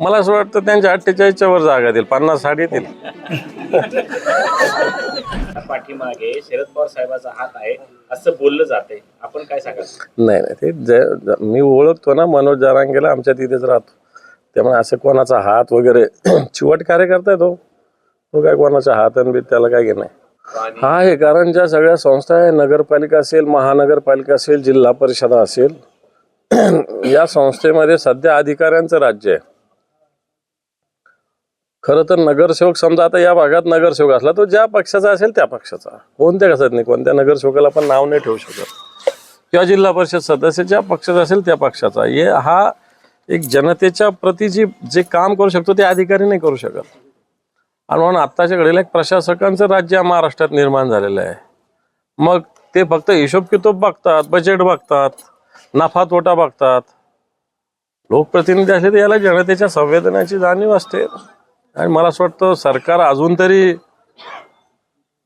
मला असं वाटतं त्यांच्या अठ्ठेचाळीसच्या वर जागा येतील पन्नास साठ येतील पाठीमागे शरद पवार साहेबाचा हात आहे असं बोललं जाते आपण काय सांगाल? नाही नाही ते जे- ज- मी ओळखतो ना मनोज जरांगेला आमच्या तिथेच राहतो. त्यामुळे असं कोणाचा हात वगैरे चिवट कार्यकर्ता आहे तो. तो काय कोणाचा हात आणि बीत त्याला काय घेणं हा आहे कारण ज्या सगळ्या संस्था आहे नगरपालिका असेल महानगरपालिका असेल जिल्हा परिषदा असेल या संस्थेमध्ये सध्या अधिकाऱ्यांचं राज्य आहे. खरं तर नगरसेवक समजा आता या भागात नगरसेवक असला तो ज्या पक्षाचा असेल त्या पक्षाचा. कोणत्या कसत नाही कोणत्या नगरसेवकाला पण नाव नाही ठेवू शकत. किंवा जिल्हा परिषद सदस्य ज्या पक्षाचा असेल त्या पक्षाचा. हे हा एक जनतेच्या प्रती जी जे काम करू शकतो ते अधिकारी नाही करू शकत. आणि म्हणून आत्ताच्या घडीला एक प्रशासकांचं राज्य महाराष्ट्रात निर्माण झालेलं आहे. मग ते फक्त हिशोब कितोब बघतात बजेट बघतात नफा तोटा बघतात. लोकप्रतिनिधी असले तर याला जनतेच्या संवेदनाची जाणीव असते. आणि मला असं वाटतं सरकार अजून तरी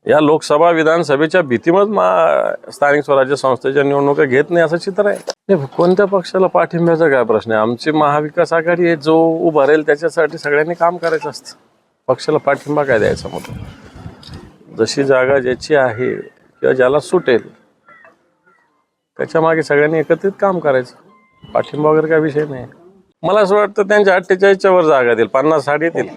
या लोकसभा विधानसभेच्या भीतीमध्ये मा स्थानिक स्वराज्य संस्थेच्या निवडणुका घेत नाही असं चित्र आहे. कोणत्या पक्षाला पाठिंब्याचा काय प्रश्न आहे? आमची महाविकास आघाडी आहे जो उभा राहील त्याच्यासाठी सगळ्यांनी काम करायचं असतं. पक्षाला पाठिंबा काय द्यायचा मग? जशी जागा ज्याची आहे किंवा ज्याला सुटेल त्याच्यामागे सगळ्यांनी एकत्रित काम करायचं. पाठिंबा वगैरे काय विषय नाही. मला असं वाटतं त्यांच्या अठ्ठेचाळीसच्या वर जागा येतील पन्नास साठ येतील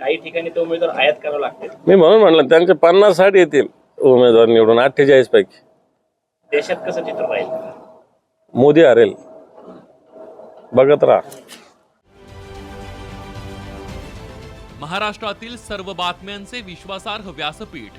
काही ठिकाणी तो उमेदवार आयात करावा लागते मी म्हणून म्हणलं त्यांचे पन्नास साठ येतील उमेदवार निवडून अठ्ठेचाळीस पैकी. देशात कसं चित्र राहील? मोदी हरेल. बघत राहा. महाराष्ट्रातील सर्व बातम्यांचे विश्वासार्ह व्यासपीठ.